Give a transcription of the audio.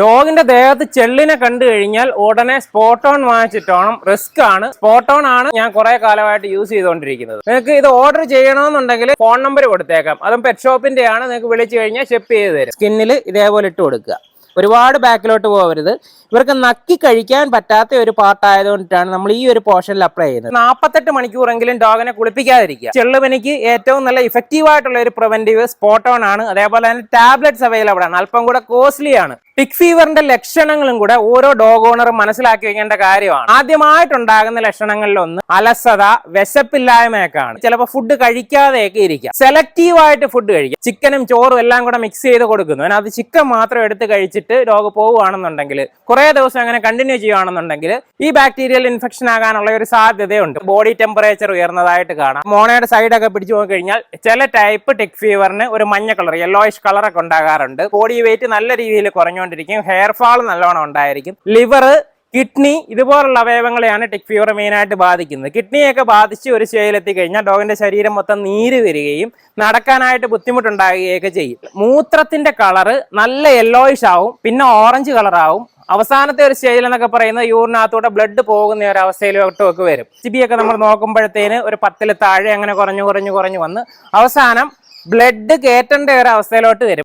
ഡോഗിന്റെ ദേഹത്ത് ചെള്ളിനെ കണ്ടു കഴിഞ്ഞാൽ ഉടനെ സ്പോട്ട് ഓൺ വാങ്ങിച്ചിട്ടോണം. റിസ്ക് ആണ്. സ്പോട്ട് ഓൺ ആണ് ഞാൻ കുറെ കാലമായിട്ട് യൂസ് ചെയ്തുകൊണ്ടിരിക്കുന്നത്. നിങ്ങൾക്ക് ഇത് ഓർഡർ ചെയ്യണമെന്നുണ്ടെങ്കിൽ ഫോൺ നമ്പർ കൊടുത്തേക്കാം. അതും പെറ്റ് ഷോപ്പിന്റെ ആണ്. നിങ്ങൾക്ക് വിളിച്ചു കഴിഞ്ഞാൽ ഷെപ്പ് ചെയ്ത് തരും. സ്കിന്നിൽ ഇതേപോലെ ഇട്ട് കൊടുക്കുക. ഒരുപാട് ബാക്കിലോട്ട് പോകരുത്. ഇവർക്ക് നക്കി കഴിക്കാൻ പറ്റാത്ത ഒരു പാർട്ട് ആയതുകൊണ്ടിട്ടാണ് നമ്മൾ ഈ ഒരു പോർഷനിൽ അപ്ലൈ ചെയ്യുന്നത്. നാൽപ്പത്തെട്ട് മണിക്കൂറെങ്കിലും ഡോഗിനെ കുളിപ്പിക്കാതിരിക്കുക. ചെള്ളുപനിക്ക് ഏറ്റവും നല്ല ഇഫക്റ്റീവ് ആയിട്ടുള്ള ഒരു പ്രിവെന്റീവ് സ്പോട്ട് ഓൺ ആണ്. അതേപോലെ തന്നെ ടാബ്ലറ്റ്സ് അവൈലബിൾ ആണ്. അല്പം കൂടെ കോസ്റ്റ്ലി ആണ്. ടിക് ഫീവറിന്റെ ലക്ഷണങ്ങളും കൂടെ ഓരോ ഡോഗ് ഓണറും മനസ്സിലാക്കി വെക്കേണ്ട കാര്യമാണ്. ആദ്യമായിട്ടുണ്ടാകുന്ന ലക്ഷണങ്ങളിൽ ഒന്ന് അലസത വിശപ്പില്ലായ്മയൊക്കെയാണ്. ചിലപ്പോൾ ഫുഡ് കഴിക്കാതെയൊക്കെ ഇരിക്കാം. സെലക്റ്റീവ് ആയിട്ട് ഫുഡ് കഴിക്കുക ചിക്കനും ചോറും എല്ലാം കൂടെ മിക്സ് ചെയ്ത് കൊടുക്കുന്നു. അത് ചിക്കൻ മാത്രം എടുത്ത് കഴിച്ചിട്ട് ഡോഗ് പോവുകയാണെന്നുണ്ടെങ്കിൽ കുറേ ദിവസം അങ്ങനെ കണ്ടിന്യൂ ചെയ്യുകയാണെന്നുണ്ടെങ്കിൽ ഈ ബാക്ടീരിയൽ ഇൻഫെക്ഷൻ ആകാനുള്ള ഒരു സാധ്യതയുണ്ട്. ബോഡി ടെമ്പറേച്ചർ ഉയർന്നതായിട്ട് കാണാം. മോണയുടെ സൈഡൊക്കെ പിടിച്ചു നോക്കി കഴിഞ്ഞാൽ ചില ടൈപ്പ് ടെക് ഫീവറിന് ഒരു മഞ്ഞ കളർ യെല്ലോയിഷ് കളറൊക്കെ ഉണ്ടാകാറുണ്ട്. ബോഡി വെയിറ്റ് നല്ല രീതിയിൽ കുറഞ്ഞുകൊണ്ടിരിക്കും ഹെയർ ഫാൾ നല്ലോണം ഉണ്ടായിരിക്കും. ലിവർ കിഡ്നി ഇതുപോലുള്ള അവയവങ്ങളെയാണ് ടെക് ഫീവർ മെയിനായിട്ട് ബാധിക്കുന്നത്. കിഡ്നിയൊക്കെ ബാധിച്ച് ഒരു സ്റ്റേജിലെത്തി കഴിഞ്ഞാൽ ഡോഗിന്റെ ശരീരം മൊത്തം നീര് വരികയും നടക്കാനായിട്ട് ബുദ്ധിമുട്ടുണ്ടാകുകയൊക്കെ ചെയ്യും. മൂത്രത്തിന്റെ കളറ് നല്ല യെല്ലോയിഷ് ആവും പിന്നെ ഓറഞ്ച് കളറാവും അവസാനത്തെ ഒരു സ്റ്റേജിൽ എന്നൊക്കെ പറയുന്നത് യൂറിനകത്തൂടെ ബ്ലഡ് പോകുന്ന ഒരു അവസ്ഥയിലോട്ടും ഒക്കെ വരും. സിബിയൊക്കെ നമ്മൾ നോക്കുമ്പോഴത്തേന് ഒരു പത്തിൽ താഴെ അങ്ങനെ കുറഞ്ഞു കുറഞ്ഞു കുറഞ്ഞു വന്ന് അവസാനം ബ്ലഡ് കയറ്റേണ്ട ഒരു അവസ്ഥയിലോട്ട് വരും.